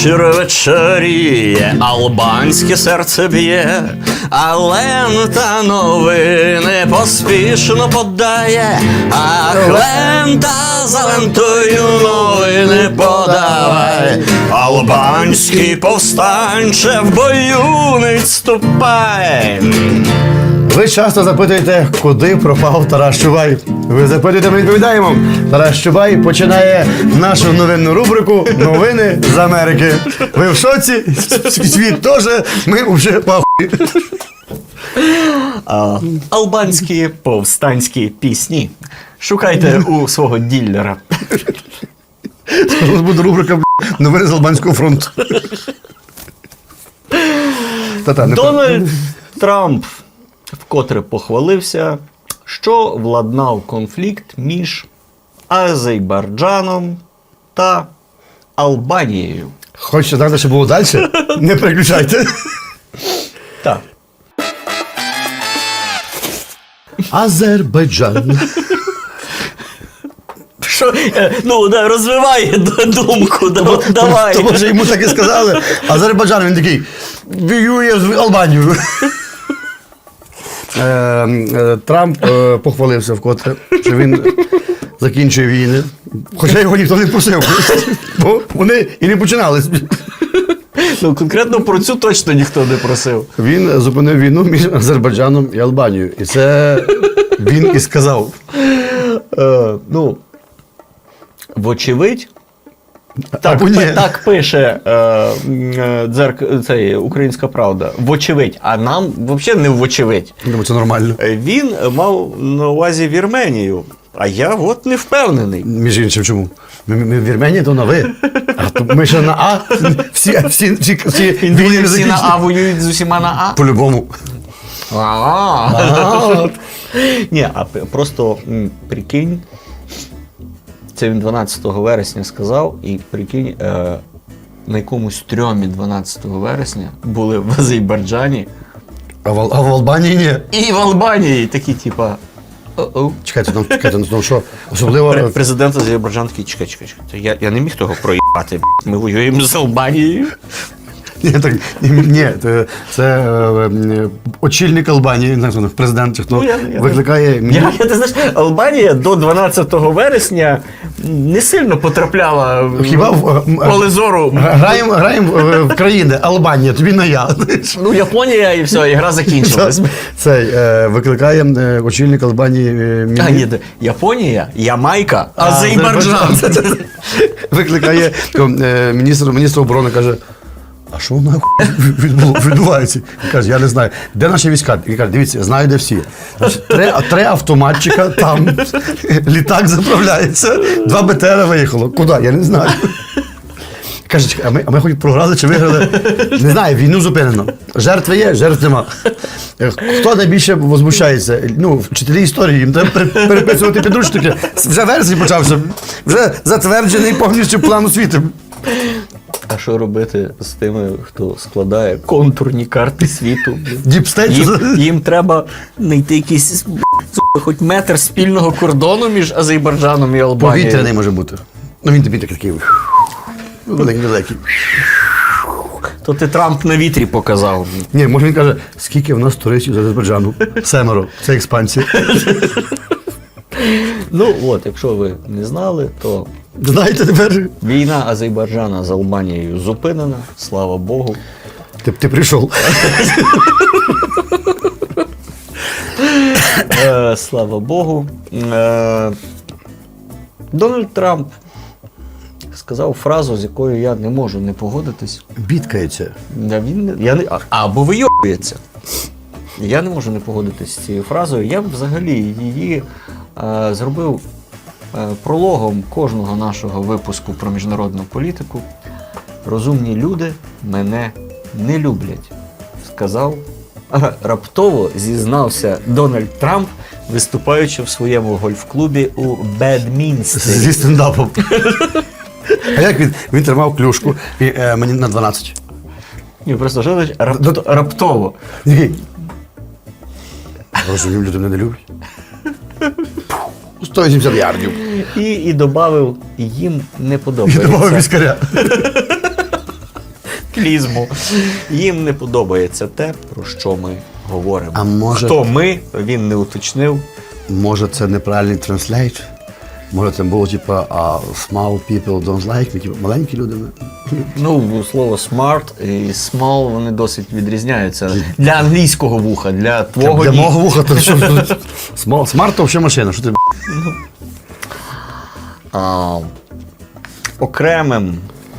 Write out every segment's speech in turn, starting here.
Вечір вечоріє, албанське серце б'є, а лента новини поспішно подає, Ах, лента за лентою новини подавай. Албанський повстанче в бою не відступай. Ви часто запитуєте, куди пропав Тарас Чубай. Ви запитуєте, ми відповідаємо. Тарас Чубай починає нашу новинну рубрику Новини з Америки. Ви в шоці? Світ теж. Ми вже пахуй. Албанські повстанські пісні. Шукайте у свого діллера. У нас буде рубрика б**, Новини з Албанського фронту. Та-та, не Дональд Трамп вкотре похвалився, що владнав конфлікт між Азербайджаном та Албанією. Хочете знати, що було далі? Не переключайте. Так. Азербайджан. Що, е, ну, да, розвивай д- думку, да, давай. Тому що йому так і сказали. Азербайджан він такий воює з Албанією. Е, е, Трамп похвалився вкотре, що він закінчує війни. Хоча його ніхто не просив. Бо вони і не починали. Ну, конкретно про цю точно ніхто не просив. Він зупинив війну між Азербайджаном і Албанією. І це він і сказав. Е, ну, вочевидь, так, пи- так пише е, е, дзерк, цей, Українська Правда. Вочевидь, а нам взагалі не вочевидь. Думаю, це нормально. Е, Він мав на увазі Вірменію, а я от не впевнений. Між іншим, чому? Ми, ми в Вірменії то на ви. А то ми ще на А. Всі, всі, всі, всі не всі на А воюють з усіма на А. По-любому. А. Ні, а просто прикинь, це він 12 вересня сказав, і прикинь, е, на якомусь трьомі 12 вересня були в Азербайджані А в, Ал- а в Албанії ні. і в Албанії такі, типа. Чекайте, ну, чекайте, ну, ну що, особливо. Пре- Президент Азербайджан такий, чекай, чекай, чекай. Я, я не міг того проїбати. Ми воюємо з Албанією. Ні, так, ні, ні, це, це е, е, очільник Албанії, не знаю, президент, чи хто Ну, я- я- викликає. мені- Я, я, ти знаєш, Албанія до 12 вересня не сильно потрапляла в Хіба в- е, м- поле зору. Граємо, граємо в- в країни, Албанія, тобі на я. Ну, Японія і все, і гра закінчилась. Цей е, викликає е, очільник Албанії. е, мені- А, ні, де- Японія, Ямайка, Азербайджан. Викликає е, міністр, міністр оборони, каже. А що відбу- відбувається? Він каже, я не знаю. Де наші війська? Він каже, дивіться, знаю, де всі. Три, три автоматчика там, літак заправляється, два БТР виїхало. Куди? Я не знаю. Каже, а ми, а ми хоч програли чи виграли? Не знаю, війну зупинено. Жертви є, жертв нема. Хто найбільше возмущається? Ну, вчителі історії, їм треба переписувати підручники. Вже версій почався, вже затверджений повністю план освіти. А що робити з тими, хто складає контурні карти світу? Їм, їм треба знайти якийсь хоч метр спільного кордону між Азербайджаном і Албанією. Повітряний може бути. Ну він тобі такий. Великий, великий. То ти Трамп на вітрі показав. Ні, може він каже, скільки в нас туристів з Азербайджану? Семеро. Це експансія. Ну от, якщо ви не знали, то Знаєте тепер? війна Азербайджана з Албанією зупинена, слава Богу. Ти, ти прийшов. Е, слава Богу. Е, Дональд Трамп сказав фразу, з якою я не можу не погодитись. Бідкається. Да, він, не- я не, а- або вийобується. Я не можу не погодитись з цією фразою. Я б взагалі її е, зробив прологом кожного нашого випуску про міжнародну політику. Розумні люди мене не люблять, сказав. Раптово зізнався Дональд Трамп, виступаючи в своєму гольф-клубі у Бедмінстері. Зі стендапом. А як він? Він тримав клюшку і е, мені на 12. Ні, просто що значить рапто- раптово. Розумів, люди мене не люблять. 180 ярдів. І, і додав, їм не І подобається. добавив віскаря. катаклізму. Їм не подобається те, про що ми говоримо. А може- Хто ми, він не уточнив. Може, це неправильний транслейт? Може, це було типа small people don't like me, типу, маленькі люди. Ну, слово smart і small вони досить відрізняються. Для англійського вуха, для твого Для мого вуха, то що? Смарт то взагалі машина, що ти б***? а, окремим,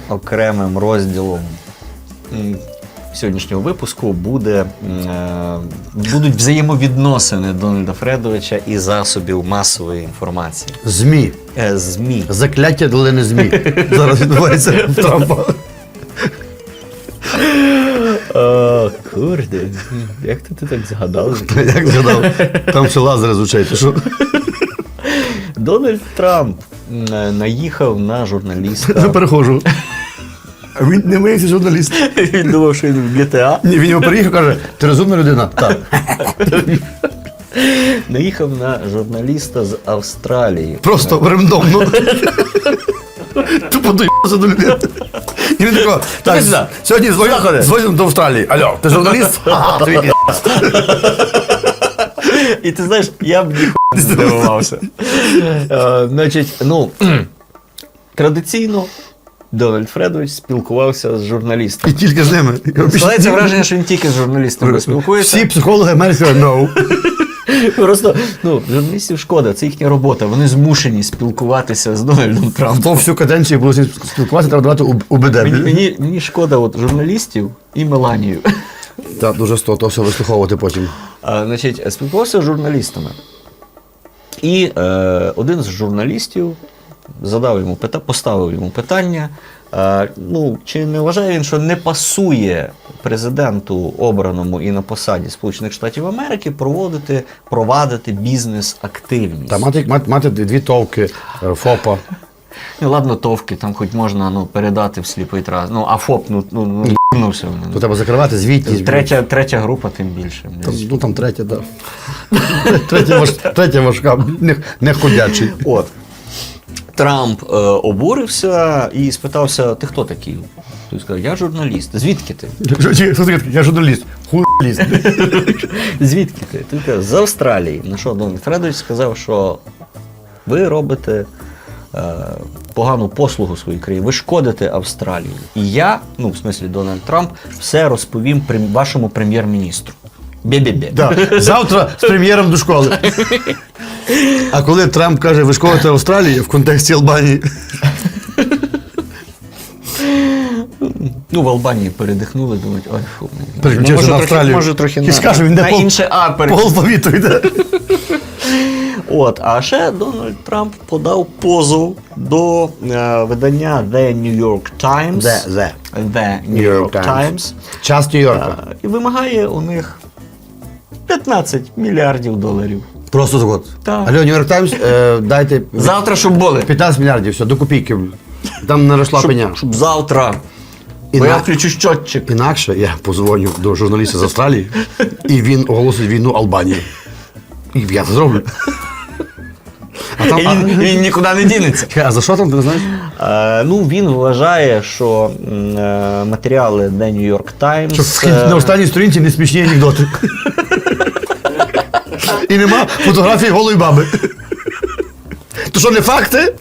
окремим розділом м, сьогоднішнього випуску буде, м, е, будуть взаємовідносини Дональда Фредовича і засобів масової інформації. ЗМІ. Е, ЗМІ. Закляття долини ЗМІ. Зараз відбувається в Трампа. Курде, як ти, ти так згадав? Як згадав? Там ще лазери звучать. що? Дональд Трамп наїхав на журналіста. Перехожу. А Він не виявився журналіст. Він думав, що він в GTA. Ні, він його приїхав каже, ти розумна людина? Так. Наїхав на журналіста з Австралії. Просто рандомно. Тупо доїбався до людини. І він такий, так, сюди. сьогодні дзвоню, дзвоню до Австралії. Алло, ти журналіст? Ага, тобі пі***. І ти знаєш, я б ніхуя не здивувався. Е, Значить, ну, традиційно Дональд Фредович спілкувався з журналістами. І тільки з ними. Складається враження, що він тільки з журналістами спілкується. Всі психологи Америки no. Просто ну, журналістів шкода, це їхня робота. Вони змушені спілкуватися з Дональдом Трампом. Хто всю каденцію буде спілкуватися, треба давати у- УБД. Мені, мені, мені шкода от, журналістів і Меланію. Так, дуже того, то все вислуховувати потім. А, значить, спілкувався з журналістами. І е, один з журналістів задав йому поставив йому питання. Ну, чи не вважає він, що не пасує президенту, обраному і на посаді Сполучених Штатів Америки, проводити, провадити бізнес-активність? Та мати, мати, мати дві товки, е, ФОПа. Ну, ладно, товки, там хоч можна ну, передати в сліпий трас. Ну, а ФОП, ну, ну, ну. То треба закривати звітність. Третя, третя група, тим більше. Там, ну там третя, так. Да. Третя, третя важка, не, не ходячий. От. Трамп е, обурився і спитався: ти хто такий? Той сказав, я журналіст. Звідки ти? Я журналіст. Хуйліст. Звідки ти? Ти каже, з Австралії. На що Дональд Фредович сказав, що ви робите е, погану послугу своїй країні, ви шкодите Австралії. І я, ну в смислі Дональд Трамп, все розповім прем- вашому прем'єр-міністру. Бе-бе-бе. Да. Завтра з прем'єром до школи. А коли Трамп каже, ви школите Австралії в контексті Албанії, Ну, в Албанії передихнули, думають, ой, фу, мені. переключився може, на трохи, Австралію. може трохи і на, скаже, він на де інше А по переключився. алфавіту йде. От, а ще Дональд Трамп подав позов до е, видання The New York Times. The, the. The New York Times. Час Нью-Йорка. Е, і вимагає у них 15 мільярдів доларів. Просто так от. Так. Алло, Нью-Йорк Таймс, е, дайте Завтра, щоб були. 15 мільярдів, все, до копійки. Там не росла пеня. щоб завтра. Бо я включу щотчик. Інакше я позвоню до журналіста з Австралії, і він оголосить війну Албанії. І я це зроблю. А там, І а, він, він нікуди не дінеться. А за що там, ти не знаєш? Е, ну, він вважає, що м, е, матеріали The New York Times. Що е, на останній сторінці не смішні анекдоти. І нема фотографії голої баби. То що не факти?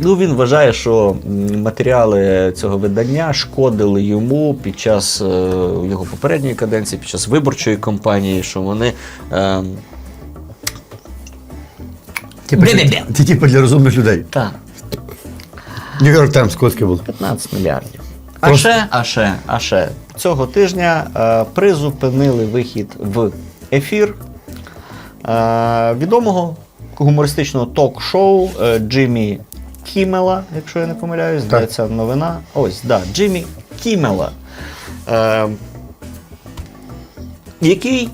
Ну, він вважає, що матеріали цього видання шкодили йому під час е, його попередньої каденції, під час виборчої кампанії, що вони. Е, Бе-бе-бе. Типу для розумних людей. та, Нью-Йорк Таймс котки було. 15 мільярдів. А Просто- ще, а ще, а ще цього тижня е, призупинили вихід в ефір е, відомого гумористичного ток-шоу е, Джиммі Кімела, якщо я не помиляюсь, здається новина. Ось, да, Джиммі Кімела, який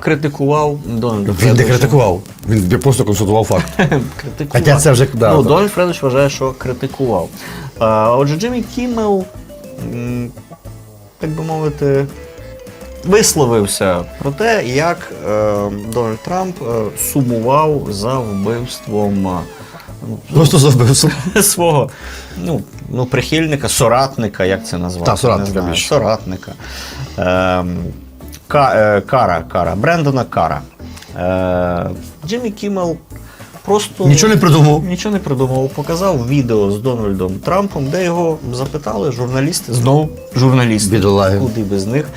критикував Дональда Він не критикував. Він просто констатував факт. критикував. Хоча це вже- да, ну. Дональд Фредович вважає, що критикував. Отже, Джиммі Кіммел, м, так би мовити, висловився про те, як е, Дональд Трамп е, сумував за вбивством е, ну, Просто за вбивство. свого ну, ну, прихильника, соратника, як це назвати? Та, соратника Не соратника. Ем, е, Кара, Кара, Брендона Кара. Е, Джиммі Кіммел просто Нічого не придумав. нічого не придумав. Показав відео з Дональдом Трампом, де його запитали журналісти, знову журналісти, Бідолаги. куди без них,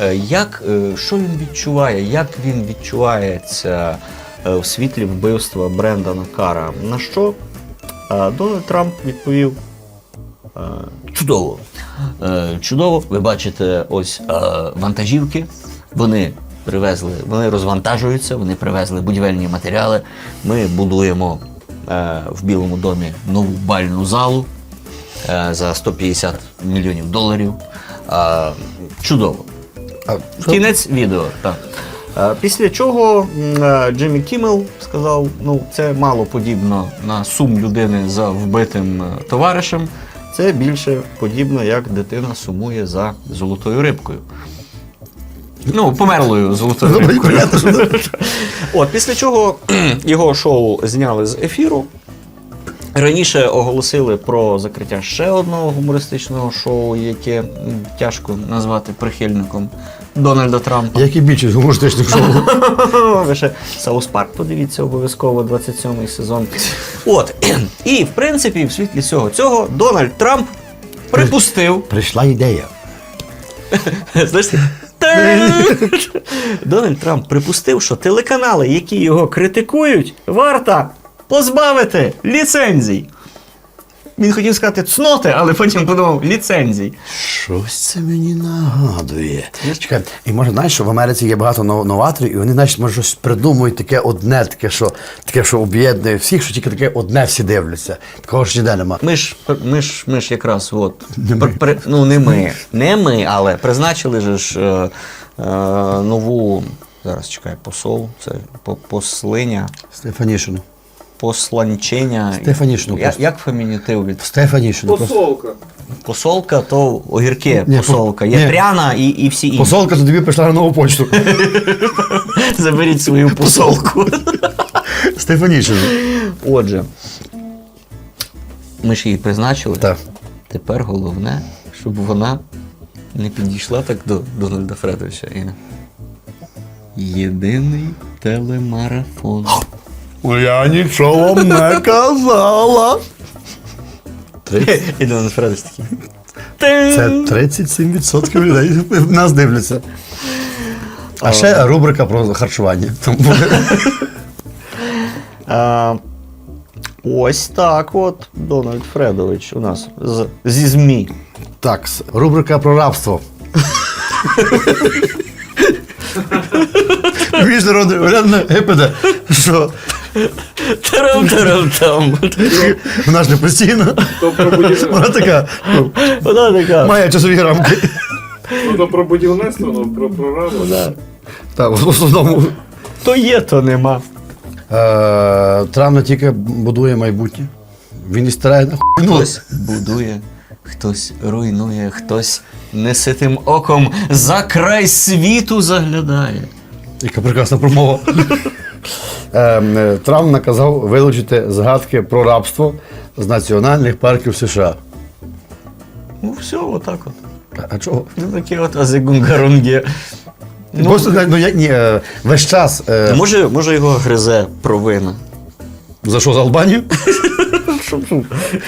е, як, е, що він відчуває, як він відчувається е, в світлі вбивства Брендана Кара. На що Дональд Трамп відповів чудово. Чудово, ви бачите ось вантажівки. Вони привезли, вони розвантажуються, вони привезли будівельні матеріали. Ми будуємо е, в Білому домі нову бальну залу е, за 150 мільйонів доларів. Е, Чудово. Кінець відео, так. Е, Після чого е, Джиммі Кіммел сказав: ну, це мало подібно на сум людини за вбитим е, товаришем. Це більше подібно, як дитина сумує за золотою рибкою. Ну, померлою золотою Добре, рибкою. понятно, що От, після чого його шоу зняли з ефіру. Раніше оголосили про закриття ще одного гумористичного шоу, яке тяжко назвати прихильником Дональда Трампа. Як і більшість гумористичних шоу. Ви ще Саус Парк подивіться обов'язково 27-й сезон. От. І в принципі, в світлі всього цього Дональд Трамп припустив. Прийшла ідея. Знаєш! Дональд Трамп припустив, що телеканали, які його критикують, варта позбавити ліцензій. Він хотів сказати цноти, але потім подумав ліцензій. Щось це мені нагадує. Чекай, і може, знаєш, що в Америці є багато нов- новаторів, і вони, знаєш, може, щось придумують таке одне, таке, що таке, що об'єднує всіх, що тільки таке одне всі дивляться. Такого ж ніде нема. Ми ж, ми ж, ми ж якраз от, Не ми. при- при- ну не ми, не ми, але призначили же ж е, е, нову, зараз чекай, посол, це по- послиня, Стефанішину. Посланченя. Стефанішину Я, просто. як фемінітив від Стефанішину. Посолка. посолка, то огірки Ні, посолка. по- Є ні. пряна і, і всі інші. Посолка то тобі прийшла на нову почту. Заберіть свою посолку. Стефанішину. Отже, ми ж її призначили. Так. Тепер головне, щоб вона не підійшла так до Дональда Фредовича. І... Єдиний телемарафон. Я нічого вам не казала. І Дональд Фредович такий. Це 37% людей нас дивляться. А ще рубрика про харчування. А, ось так от Дональд Фредович у нас з, зі ЗМІ. Так, рубрика про рабство. Міжнародний уряд ГПД. Що? Тарам-тарам-там. Вона ж не постійно. То про, будів... Вона така ну, Вона така. має часові рамки. ну, про будівництво, ну, про прораду. Да. Так, в основному. То є, то нема. Е, Трамп не тільки будує майбутнє. Він і старає на. Ну, Хтось будує, хтось руйнує, хтось неситим оком за край світу заглядає. Яка прекрасна промова. Ем, е, Трамп наказав вилучити згадки про рабство з національних парків США. Ну, все, отак от. А чого? Ну, такі от азигунгарунги. Ну, Просто ну, ні, е, весь час. е, може, може його гризе провина. За що за Албанію?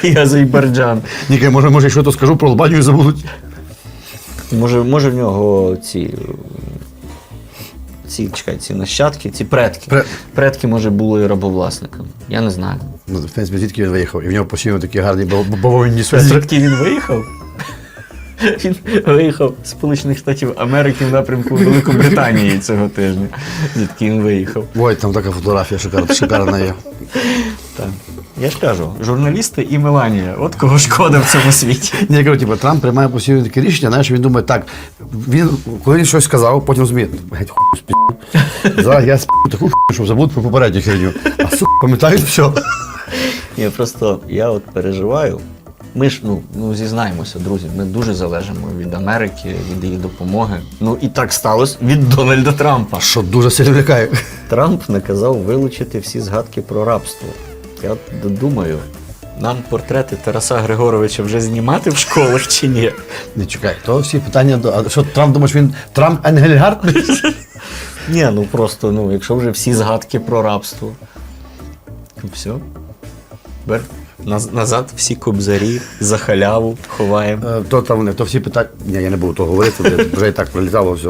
І Азербайджан. Ніке, може, може, якщо то скажу про Албанію і забудуть. Може, може в нього ці. Ці, чекай, ці нащадки, ці предки. Пре- Предки, може, були рабовласниками. Я не знаю. Ну, в принципі, звідки він виїхав? І в нього постійно такі гарні бав- бавовинні свитри. Звідки він виїхав? Він виїхав з Сполучених Штатів Америки в напрямку Великобританії цього тижня. Звідки він виїхав? Ой, там така фотографія шикарна, шикарна є. Так. Я ж кажу, журналісти і Меланія. От кого шкода в цьому світі. Ні, я кажу, типу, Трамп приймає постійно таке рішення, знаєш, він думає, так, він, коли він щось сказав, потім розуміє, геть хуй спі. Зараз я спі таку хуй, щоб забути про попередню херню. А сука, пам'ятають все. Я просто я от переживаю. Ми ж ну, ну зізнаємося, друзі, ми дуже залежимо від Америки, від її допомоги. Ну і так сталося від Дональда Трампа. Що дуже сильно лякає. Трамп наказав вилучити всі згадки про рабство. Я думаю, нам портрети Тараса Григоровича вже знімати в школах чи ні? Не чекай, то всі питання до. А що Трамп думаєш, він Трамп Енгельгард? Ні, ну просто, ну, якщо вже всі згадки про рабство. Ну все. Бер наз- назад всі кобзарі за халяву ховаємо. Е, То там не, то всі питання. Ні, я не буду того говорити, вже- вже і так пролітало все.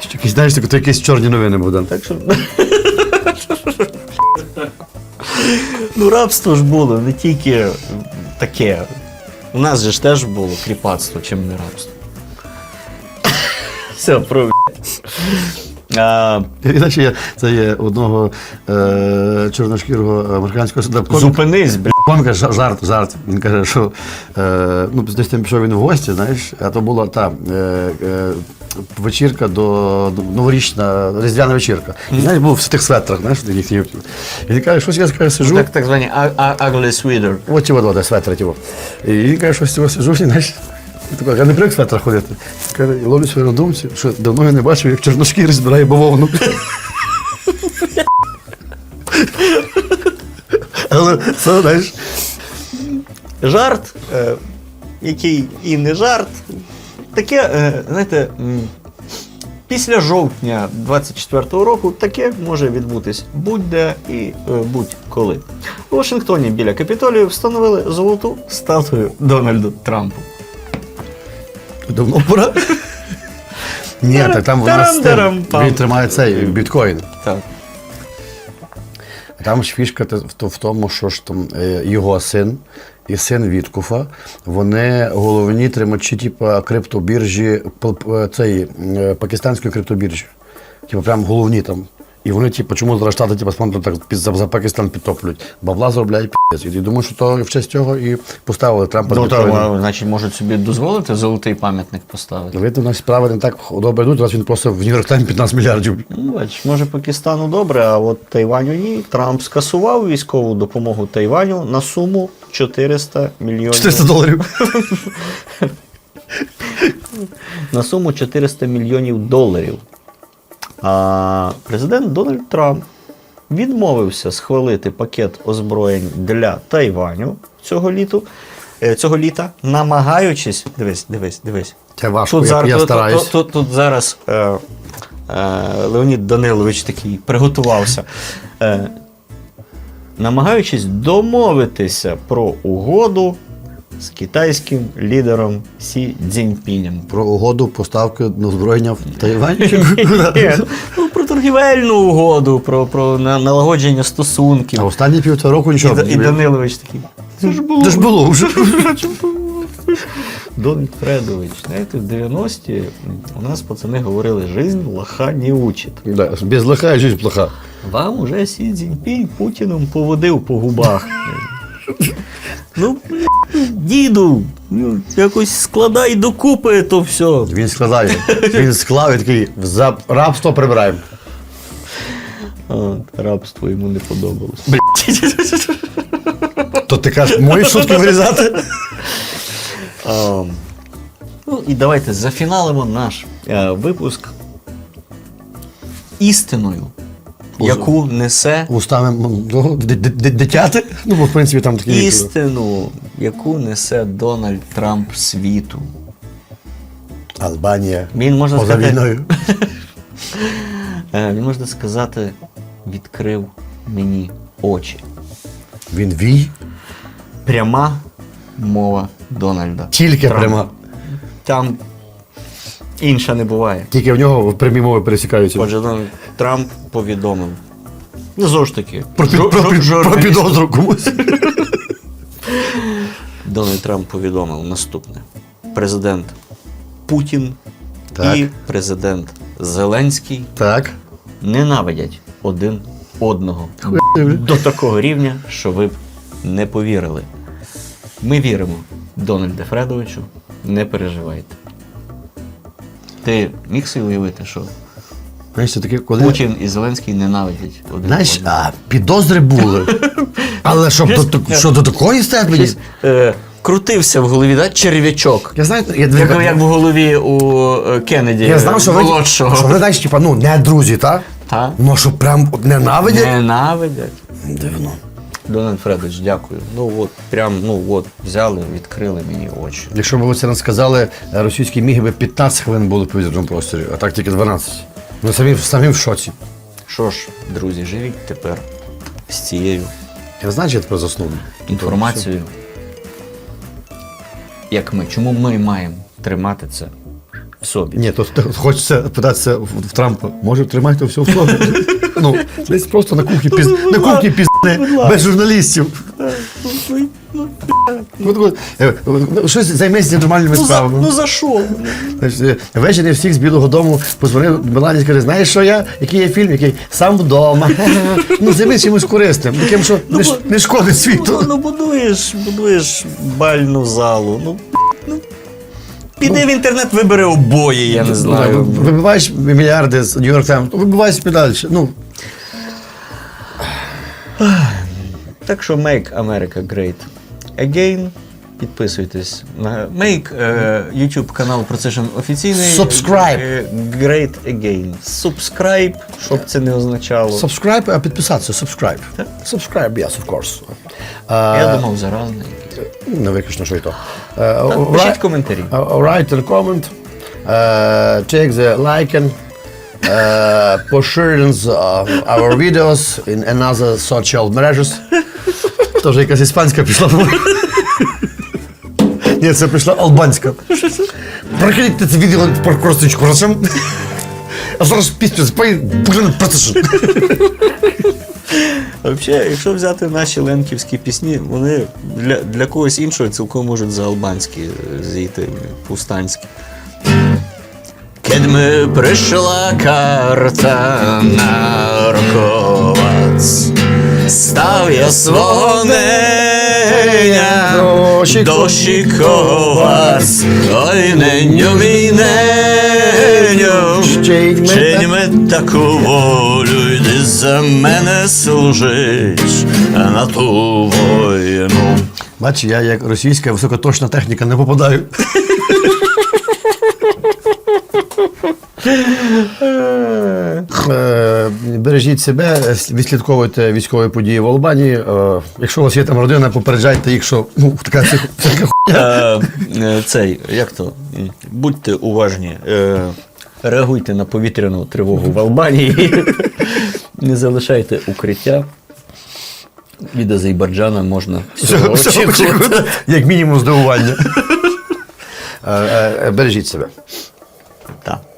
Ще якісь, знаєш, то якісь чорні новини, Богдан. Так що. ну, рабство ж було не тільки таке. У нас же ж теж було кріпацтво, чим не рабство. Все, про. А, Іначе є, це є одного е, чорношкірого американського суда. зупинись, бля. Коміка жа- жарт, жарт. Він каже, що е, ну, десь там пішов він в гості, знаєш, а то була та е, е, вечірка до, до новорічна, різдвяна вечірка. І знаєш, був в тих светрах, знаєш, їхніх. І він каже, щось я каже, сижу. Так, так звані ugly sweater. От ті вода, светри ті. во. І він каже, щось цього сижу, і знаєш. Такий, Я не привик в светрах ходити. Каже, і ловлю свою думці, що давно я не бачив, як чорношкірий збирає бавовну. Але це, знаєш, Жарт, е, який і не жарт. Таке, е, знаєте, після жовтня 24-го року таке може відбутись будь-де і е, будь-коли. У Вашингтоні біля Капітолію встановили золоту статую Дональду Трампу. Давно пора. Ні, так там у нас він тримає цей біткоін. Так. Там ж фішка в тому, що ж там е, його син і син Віткуфа, вони головні тримачі, типу, криптобіржі, цієї е, пакистанської криптобіржі. Типу, прям головні там. І вони, типу, чому зараз штати типу, так під- за, за Пакистан підтоплюють? Бабла заробляють пі***ць. І думаю, що то в честь цього і поставили Трампа. Ну, то, значить, можуть собі дозволити золотий пам'ятник поставити. Видно, у нас справи не так добре йдуть, зараз він просто в Нью-Йорк Тайм 15 мільярдів. Ну, бач, може Пакистану добре, а от Тайваню ні. Трамп скасував військову допомогу Тайваню на суму 400 мільйонів. 400 доларів. На суму 400 мільйонів доларів. А президент Дональд Трамп відмовився схвалити пакет озброєнь для Тайваню цього літу. е, Цього літа, намагаючись, дивись, дивись, дивись. Це важко, Тут я, зараз, я тут, стараюсь. тут, тут, тут зараз е, е, Леонід Данилович такий приготувався. Е, намагаючись домовитися про угоду з китайським лідером Сі Цзіньпінем. Про угоду поставки на озброєння в Тайвань. Ну, про торгівельну угоду, про, про налагодження стосунків. А останні півтора року нічого. І Данилович такий. Це ж було. Це ж було вже. Дональд Фредович, знаєте, в 90-ті у нас пацани говорили, жизнь лоха не учить. Да, без лоха і життя плоха. Вам уже Сі Цзіньпінь Путіном поводив по губах. Ну, блін, діду, ну, якось складай докупи то все. Він складає. Він склав і такий за рабство прибираємо. От, рабство йому не подобалось. То ти кажеш, мої шутки вирізати? А, ну і давайте зафіналимо наш е, випуск істиною, яку несе Устами ну, дитяти. Ну, бо в принципі там такі. істину, яку несе Дональд Трамп світу. Албанія. Він можна Поза сказати, війною. е, він можна сказати, відкрив мені очі. Він вій, Пряма мова Дональда. тільки Трампа. пряма. Там інша не буває. Тільки в нього в прямій мови пересікаються. Отже, Дональд Трамп повідомив. Ну, знову ж таки, Про, жо- про, жо- під- про підозру комусь. Дональд Трамп повідомив наступне: президент Путін Так. і президент Зеленський Так. ненавидять один одного до такого рівня, що ви б не повірили. Ми віримо Дональде Фредовичу, не переживайте. Ти міг собі уявити, що Знаєш, це таке, коли. Путін і Зеленський ненавидять один Знаєш, одного? а, підозри були. Але щоб до, так- що до такої степені. Е, крутився в голові, да? черв'ячок. Я знаю, я, Як, як в голові у е, Кеннеді я знав, що ви, молодшого. що ви знаєш, типа, ну, не друзі, так? Та? Ну, а що прям от ненавидять? Ненавидять. Дивно. Дональд Фредович, дякую. Ну от прям, ну от, взяли, відкрили мені очі. Якщо б ви це не сказали, російські міги би 15 хвилин були в повітряному просторі, а так тільки 12. Ми самі, самі в шоці. Що ж, друзі, живіть тепер з цією Я знаю, що я тепер заснув. інформацією. Як ми? Чому ми маємо тримати це в собі? Ні, то, то хочеться питатися в, в Трампа. Може, тримайте все в собі? ну, десь просто на кухні піз... на кухні пізне, без журналістів. Е, е, Щось займайся нормальними справами. Ну за що? Ввечері всіх з Білого Дому позвонив Мелані і каже, знаєш, що я? Який є фільм, який сам вдома. ну, займи чимось корисним, таким, що не, шкодить світу. Ну, будуєш, будуєш бальну залу. Ну, ну піди в інтернет, вибери обоє, я не Ну, знаю. Вибиваєш мільярди з Нью-Йорк Таймс, вибивай собі далі. Ну, Так що Make America Great Again. Підписуйтесь на Make е, YouTube канал Precision офіційний. Subscribe. Е, Great Again. Subscribe, щоб це не означало. subscribe, а підписатися, subscribe. Subscribe, yes, of course. Я Uh, думав, заразний. не виключно, що і то. Uh, Пишіть коментарі. Uh, write a comment. Uh, check the liken. Uh, pоширен uh, our videos in another social measures. Тоже якась іспанська пішла. Ні, це пішла албанська. Прокидайте це відео про користочку разом. А зараз пісню спої блин, процесу. Взагалі, якщо взяти наші ленківські пісні, вони для, для когось іншого цілком можуть за албанські зійти, повстанські. Кедми прийшла карта нарковац, став я свого неня дощиковац, ой, неню мій неню, Чиньме таку волю, йди за мене служиш на ту війну. Бач, я як російська високоточна техніка не попадаю. Е, Бережіть себе, відслідковуйте військові події в Албанії. Е, Якщо у вас є там родина, попереджайте їх, що ну, така хуйня. Е, цей, як то? Будьте уважні, реагуйте на повітряну тривогу в Албанії. Не залишайте укриття. Від Азербайджана можна всього очікувати. Як мінімум здивування. Бережіть себе. Так.